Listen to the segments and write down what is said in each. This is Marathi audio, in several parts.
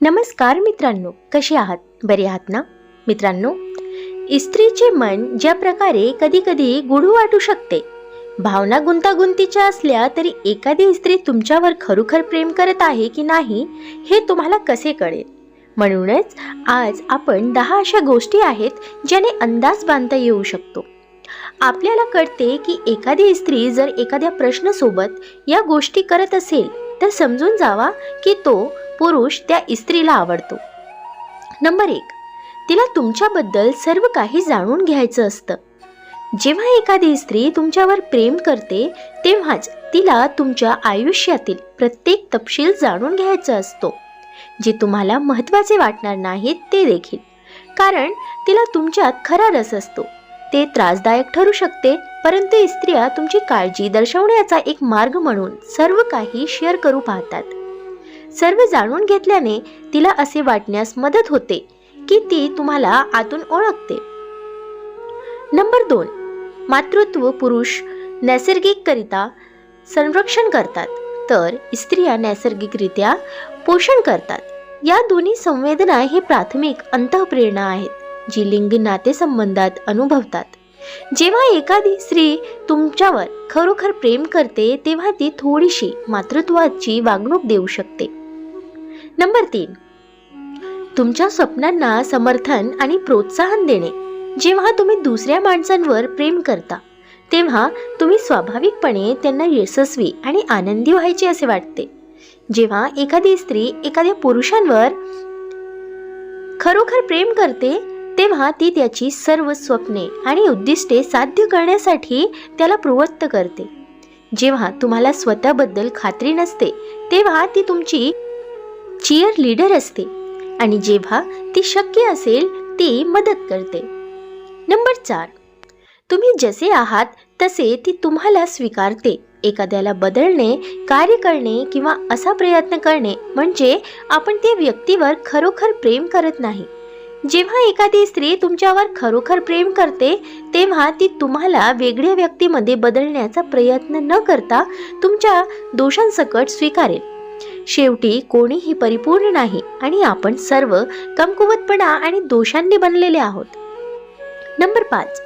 नमस्कार मित्रांनो कसे आहात? बरे आहात ना? मित्रांनो स्त्रीचे मन ज्या प्रकारे कधी कधी गुढू वाटू शकते भावना गुंतागुंतीच्या असल्या तरी एखादी स्त्री तुमच्यावर खरोखर प्रेम करत आहे की नाही हे तुम्हाला कसे कळेल? म्हणूनच आज आपण दहा अशा गोष्टी आहेत ज्याने अंदाज बांधता येऊ शकतो. आपल्याला कळते की एखादी स्त्री जर एखाद्या प्रश्नासोबत या गोष्टी करत असेल तर समजून जावा की तो पुरुष त्या स्त्रीला आवडतो. नंबर एक तिला तुमच्याबद्दल सर्व काही जाणून घ्यायचं असतं. जेव्हा एखादी स्त्री तुमच्यावर प्रेम करते तेव्हाच तिला तुमच्या आयुष्यातील प्रत्येक तपशील जाणून घ्यायचा असतो जे तुम्हाला महत्त्वाचे वाटणार नाहीत ते देखील. कारण तिला तुमच्यात खरा रस असतो. ते त्रासदायक ठरू शकते परंतु स्त्रिया तुमची काळजी दर्शवण्याचा एक मार्ग म्हणून सर्व काही शेअर करू पाहतात. सर्व जाणून घेतल्याने तिला असे वाटण्यास मदत होते की ती तुम्हाला आतून ओळखते. नंबर दोन. मातृत्व पुरुष नैसर्गिकरित्या संरक्षण करतात तर स्त्रिया नैसर्गिकरित्या पोषण करतात. या दोन्ही संवेदना हे प्राथमिक अंतःप्रेरणा आहेत. जी लिंग नातेसंबंधात अनुभवतात. जेव्हा एखादी स्त्री तुमच्यावर खरोखर प्रेम करते तेव्हा ती थोडीशी मातृत्वाची वागणूक देऊ शकते. नंबर तीन. तुमच्या स्वप्नांना समर्थन आणि प्रोत्साहन देणे. जेव्हा तुम्ही दुसऱ्या माणसांवर प्रेम करता तेव्हा तुम्ही स्वाभाविकपणे त्यांना यशस्वी आणि आनंदी व्हायचे असे वाटते. जेव्हा एखादी स्त्री एखाद्या पुरुषांवर खरोखर प्रेम करते तेव्हा ती त्याची सर्व स्वप्ने आणि उद्दिष्टे साध्य करण्यासाठी त्याला प्रवृत्त करते. जेव्हा तुम्हाला स्वतःबद्दल खात्री नसते तेव्हा ती तुमची चिअर लीडर असते आणि जेव्हा ती शक्य असेल ती मदत करते. नंबर चार. तुम्ही जसे आहात तसे ती तुम्हाला स्वीकारते. एखाद्याला बदलणे कार्य करणे किंवा असा प्रयत्न करणे म्हणजे आपण त्या व्यक्तीवर खरोखर प्रेम करत नाही. जेव्हा एखादी स्त्री तुमच्यावर खरोखर प्रेम करते तेव्हा ती तुम्हाला वेगळ्या व्यक्तीमध्ये बदलण्याचा प्रयत्न न करता तुमच्या दोषांसकट स्वीकारेल. शेवटी कोणीही परिपूर्ण नाही आणि आपण सर्व कमकुवतपणा आणि दोषांनी बनलेले आहोत. नंबर पाच.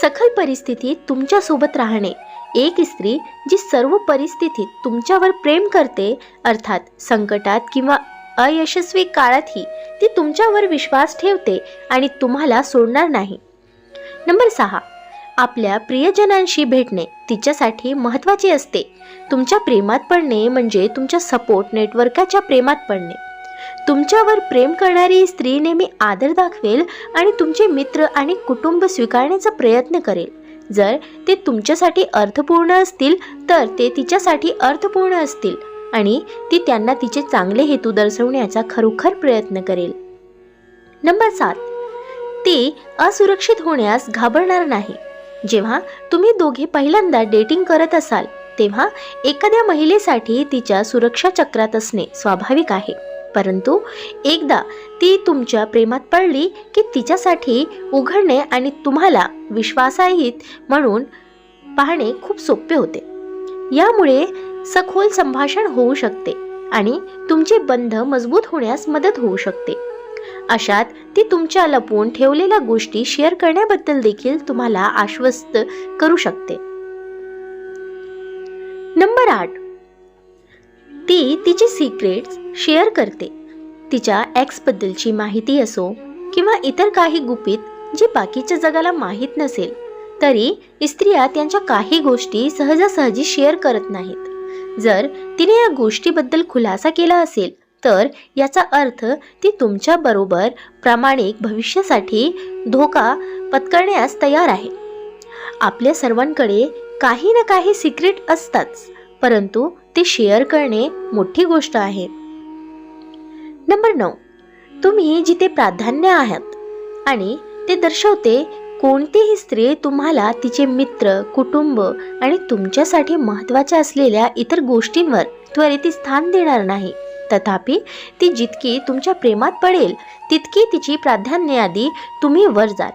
सखल परिस्थितीत तुमच्यासोबत राहणे. एक स्त्री जी सर्व परिस्थितीत तुमच्यावर प्रेम करते अर्थात संकटात किंवा अयशस्वी काळातही ती तुमच्यावर विश्वास ठेवते आणि तुम्हाला सोडणार नाही. नंबर सहा. आपल्या प्रियजनांशी भेटणे तिच्यासाठी महत्त्वाचे असते. तुमच्या प्रेमात पडणे म्हणजे तुमच्या सपोर्ट नेटवर्काच्या प्रेमात पडणे. तुमच्यावर प्रेम करणारी स्त्री नेहमी आदर दाखवेल आणि तुमचे मित्र आणि कुटुंब स्वीकारण्याचा प्रयत्न करेल. जर ते तुमच्यासाठी अर्थपूर्ण असतील तर ते तिच्यासाठी अर्थपूर्ण असतील. आणि ती त्यांना तिचे चांगले हेतू दर्शवण्याचा खरोखर प्रयत्न करेल. नंबर सात. ती असुरक्षित होण्यास घाबरणार नाही. जेव्हा तुम्ही दोघे पहिल्यांदा डेटिंग करत असाल तेव्हा एखाद्या महिलेसाठी तिच्या सुरक्षा चक्रात असणे स्वाभाविक आहे. परंतु एकदा ती तुमच्या प्रेमात पडली की तिच्यासाठी उघडणे आणि तुम्हाला विश्वासाहित म्हणून पाहणे खूप सोपे होते. यामुळे सखोल संभाषण होऊ शकते आणि तुमचे बंध मजबूत होण्यास मदत होऊ शकते. अशात ती तुमच्या लपवून ठेवलेल्या गोष्टी शेअर करण्याबद्दल देखील तुम्हाला आश्वस्त करू शकते. नंबर आठ. ती तिची सिक्रेट्स शेअर करते. तिच्या एक्सबद्दलची माहिती असो किंवा इतर काही गुपित जी बाकीच्या जगाला माहीत नसेल. तरी स्त्रिया त्यांच्या काही गोष्टी सहजासहजी शेअर करत नाहीत. जर तिने या गोष्टीबद्दल खुलासा केला असेल तर याचा अर्थ ती तुमच्याबरोबर प्रामाणिक भविष्यासाठी धोका पत्करण्यास तयार आहे. आपल्या सर्वांकडे काही ना काही सिक्रेट असतात परंतु ते शेअर करणे मोठी गोष्ट आहे. नंबर नऊ. तुम्ही जिथे प्राधान्य आहात आणि ते दर्शवते कोणतीही स्त्री तुम्हाला तिचे मित्र कुटुंब आणि तुमच्यासाठी महत्त्वाच्या असलेल्या इतर गोष्टींवर त्वरित स्थान देणार नाही. तथापि ती जितकी तुमच्या प्रेमात पडेल तितकी तिची प्राधान्य यादी तुम्ही वर जाल.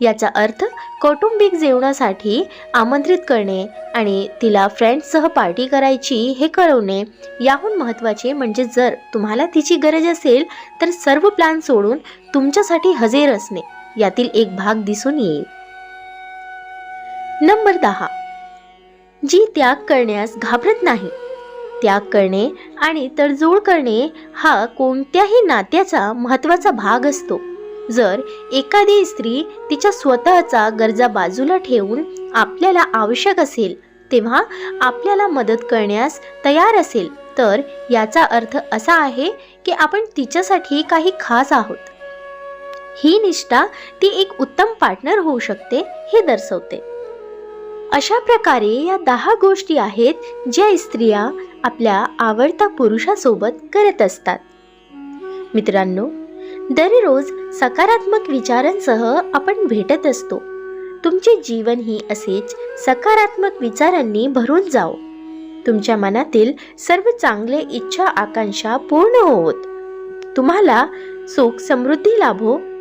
याचा अर्थ कौटुंबिक जेवणासाठी आमंत्रित करणे आणि तिला फ्रेंड्ससह पार्टी करायची हे कळवणे याहून महत्त्वाचे म्हणजे जर तुम्हाला तिची गरज असेल तर सर्व प्लॅन सोडून तुमच्यासाठी हजेर असणे. यातील एक भाग दिसून येईल. नंबर दहा. जी त्याग करण्यास घाबरत नाही. त्याग करणे आणि तडजोड करणे हा कोणत्याही नात्याचा महत्त्वाचा भाग असतो. जर एखादी स्त्री तिच्या स्वतःचा गरजा बाजूला ठेवून आपल्याला आवश्यक असेल तेव्हा आपल्याला मदत करण्यास तयार असेल तर याचा अर्थ असा आहे की आपण तिच्यासाठी काही खास आहोत. ही निष्ठा ती एक उत्तम पार्टनर होऊ शकते हे दर्शवते. अशा प्रकारे या दहा गोष्टी आहेत ज्या स्त्रिया आपल्या आवडत्या पुरुषासोबत करत असतात. मित्रांनो दररोज सकारात्मक विचारांसह आपण भेटत असतो. तुमचे जीवन ही असेच सकारात्मक विचारांनी भरून जाओ तुमच्या मनातील सर्व चांगले इच्छा आकांक्षा पूर्ण होत तुम्हाला सुख समृद्धी लाभो.